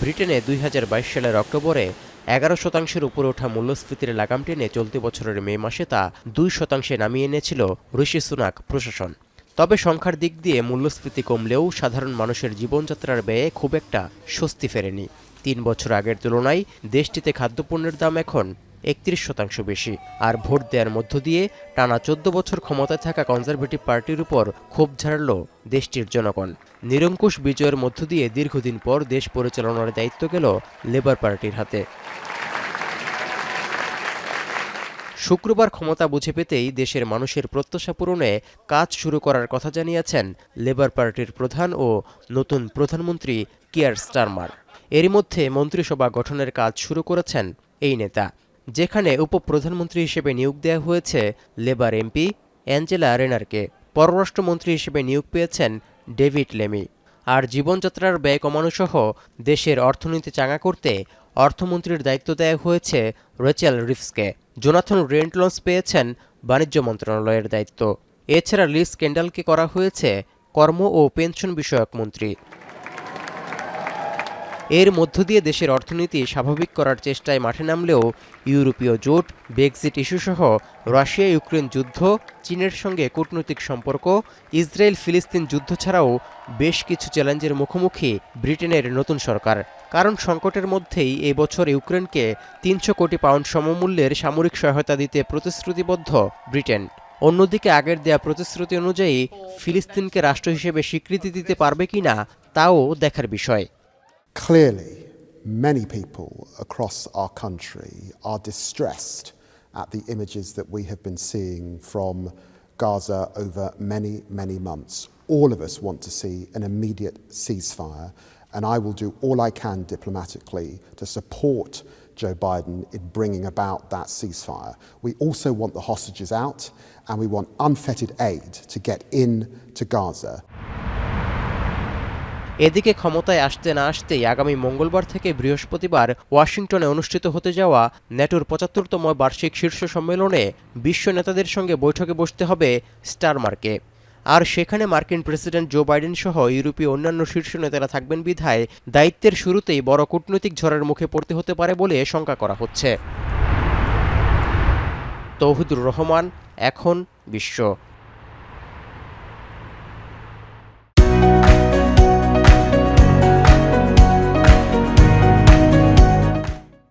ব্রিটেনে দুই হাজার বাইশ সালের অক্টোবরে এগারো শতাংশের উপরে ওঠা মূল্যস্ফীতির লাগাম টেনে চলতি বছরের মে মাসে তা দুই শতাংশে নামিয়ে এনেছিল ঋষি সুনাক প্রশাসন। তবে সংখ্যার দিক দিয়ে মূল্যস্ফীতি কমলেও সাধারণ মানুষের জীবনযাত্রার ব্যয়ে খুব একটা স্বস্তি ফেরেনি। তিন বছর আগের তুলনায় দেশটিতে খাদ্যপণ্যের দাম এখন একত্রিশ শতাংশ বেশি। আর ভোট দেওয়ার মধ্য দিয়ে টানা চোদ্দ বছর ক্ষমতায় থাকা কনজারভেটিভ পার্টির উপর ক্ষোভ ঝাড়ল দেশটির জনগণ। নিরঙ্কুশ বিজয়ের মধ্য দিয়ে দীর্ঘদিন পর দেশ পরিচালনার দায়িত্ব গেল লেবার পার্টির হাতে। শুক্রবার ক্ষমতা বুঝে পেতেই দেশের মানুষের প্রত্যাশা পূরণে কাজ শুরু করার কথা জানিয়েছেন লেবার পার্টির প্রধান ও নতুন প্রধানমন্ত্রী কিয়ার স্টারমার। এরই মধ্যে মন্ত্রিসভা গঠনের কাজ শুরু করেছেন এই নেতা, যেখানে উপপ্রধানমন্ত্রী হিসেবে নিয়োগ দেওয়া হয়েছে লেবার এমপি অ্যাঞ্জেলা রেনারকে। পররাষ্ট্রমন্ত্রী হিসেবে নিয়োগ পেয়েছেন ডেভিড লেমি। আর জীবনযাত্রার ব্যয় কমানো সহ দেশের অর্থনীতি চাঙা করতে অর্থমন্ত্রীর দায়িত্ব দেওয়া হয়েছে রেচেল রিফসকে। জোনাথন রেন্টলন্স পেয়েছেন বাণিজ্য মন্ত্রণালয়ের দায়িত্ব। এছাড়া লিস ক্যান্ডালকে করা হয়েছে কর্ম ও পেনশন বিষয়ক মন্ত্রী। এর মধ্য দিয়ে দেশের অর্থনীতি স্বাভাবিক করার চেষ্টায় মাঠে নামলেও ইউরোপীয় জোট, ব্রেক্সিট ইস্যুসহ রাশিয়া ইউক্রেন যুদ্ধ, চীনের সঙ্গে কূটনৈতিক সম্পর্ক ইসরায়েল ফিলিস্তিন যুদ্ধ ছাড়াও বেশ কিছু চ্যালেঞ্জের মুখোমুখি ব্রিটেনের নতুন সরকার। কারণ সংকটের মধ্যেই এই বছর ইউক্রেনকে তিনশো কোটি পাউন্ড সমমূল্যের সামরিক সহায়তা দিতে প্রতিশ্রুতিবদ্ধ ব্রিটেন। অন্যদিকে আগের দেয়া প্রতিশ্রুতি অনুযায়ী ফিলিস্তিনকে রাষ্ট্র হিসেবে স্বীকৃতি দিতে পারবে কিনা, তাও দেখার বিষয়। Clearly, many people across our country are distressed at the images that we have been seeing from Gaza over many, many months. All of us want to see an immediate ceasefire, and I will do all I can diplomatically to support Joe Biden in bringing about that ceasefire. We also want the hostages out, and we want unfettered aid to get in to Gaza. এদিকে ক্ষমতায় আসতে না আসতেই আগামী মঙ্গলবার থেকে বৃহস্পতিবার ওয়াশিংটনে অনুষ্ঠিত হতে যাওয়া ন্যাটোর পঁচাত্তরতম বার্ষিক শীর্ষ সম্মেলনে বিশ্ব নেতাদের সঙ্গে বৈঠকে বসতে হবে স্টারমার্কে আর সেখানে মার্কিন প্রেসিডেন্ট জো বাইডেন সহ ইউরোপীয় অন্যান্য শীর্ষ নেতারা থাকবেন বিধায় দায়িত্বের শুরুতেই বড় কূটনৈতিক ঝড়ের মুখে পড়তে হতে পারে বলে শঙ্কা করা হচ্ছে। তৌহিদুর রহমান, এখন বিশ্ব।